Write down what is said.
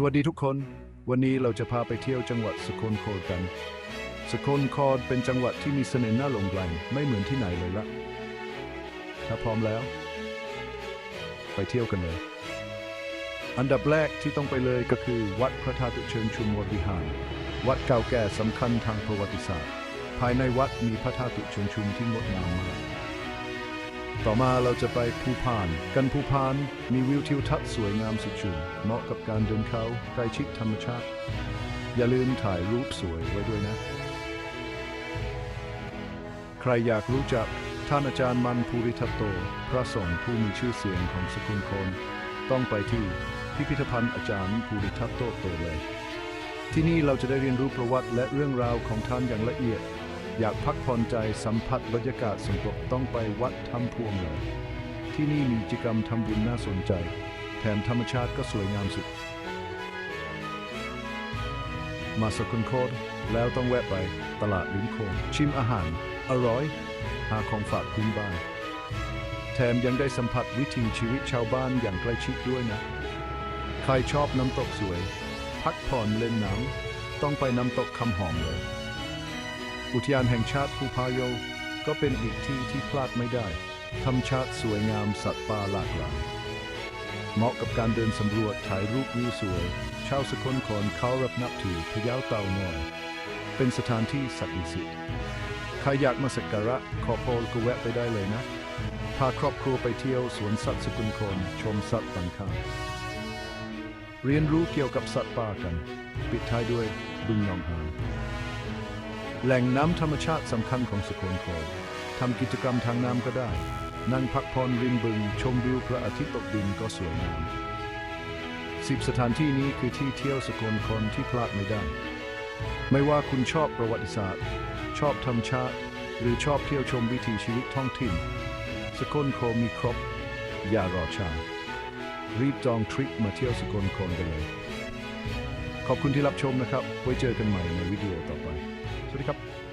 สวัสดีทุกคน วันนี้เราจะพาไปเที่ยวจังหวัดสกลโคดกัน สกลโคดเป็นจังหวัดที่มีเสน่ห์น่าหลงไหลไม่เหมือนที่ไหนเลยละถ้าพร้อมแล้ว ไปเที่ยวกันเลย อันดับแรกที่ต้องไปเลยก็คือ วัดพระธาตุเชิงชุมวรวิหาร วัดเก่าแก่สำคัญทางประวัติศาสตร์ ภายในวัดมีพระธาตุเชิงชุมที่งดงามมาก ต่อมาเราจะไปภูพาน กันภูพานมีวิวทิวทัศน์สวยงามสุดชูเหมาะกับการเดินเขาใกล้ชิดธรรมชาติ อย่าลืมถ่ายรูปสวยไว้ด้วยนะ ใครอยากรู้จักท่านอาจารย์มันภูริทัตโต พระสงฆ์ผู้มีชื่อเสียงของสกุลคน ต้องไปที่พิพิธภัณฑ์อาจารย์ภูริทัตโตโตเลย ที่นี่เราจะได้เรียนรู้ประวัติและเรื่องราวของท่านอย่างละเอียด อยากพักผ่อนใจสัมผัสบรรยากาศสงบต้องไปวัดถ้ำพวงเลยที่นี่มีกิจกรรมทำบุญน่าสนใจ แถมธรรมชาติก็สวยงามสุด มาสกุลโคดแล้วต้องแวะไปตลาดลิ้นโคงชิมอาหาร อร่อย หาของฝากพื้นบ้าน แถมยังได้สัมผัสวิถีชีวิตชาวบ้านอย่างใกล้ชิดด้วยนะ ใครชอบน้ำตกสวย พักผ่อนเล่นน้ำต้องไปน้ำตกคำหอมเลย อุทยานแห่งชาติภูพายโยก็เป็นอีกที่ที่พลาดไม่ได้ธรรมชาติสวยงามสัตว์ป่าหลากหลายเหมาะกับการเดินสำรวจถ่ายรูปวิวสวย ชาวสกลคนเขารับนับถือพะเยาเต่าน้อย เป็นสถานที่ศักดิ์สิทธิ์ใครอยากมาสักการะขอพรก็แวะไปได้เลยนะ พาครอบครัวไปเที่ยวสวนสัตว์สกุลคนชมสัตว์ต่างๆเรียนรู้เกี่ยวกับสัตว์ป่ากัน ปิดท้ายด้วยบึงหนองหาน แหล่งน้ำธรรมชาติสำคัญของสกลโคทำกิจกรรมทางน้ำก็ได้ นั่งพักผ่อนริมบึง ชมวิวพระอาทิตย์ตกดินก็สวยงามสิบสถานที่นี้คือที่เที่ยวสกลโคที่พลาดไม่ได้ ไม่ว่าคุณชอบประวัติศาสตร์ ชอบธรรมชาติ หรือชอบเที่ยวชมวิถีชีวิตท้องถิ่น สกลโคมีครบ อย่ารอช้ารีบจองทริปมาเที่ยวสกลโคกันเลย ขอบคุณที่รับชมนะครับ ไว้เจอกันใหม่ในวิดีโอต่อไป สวัสดีครับ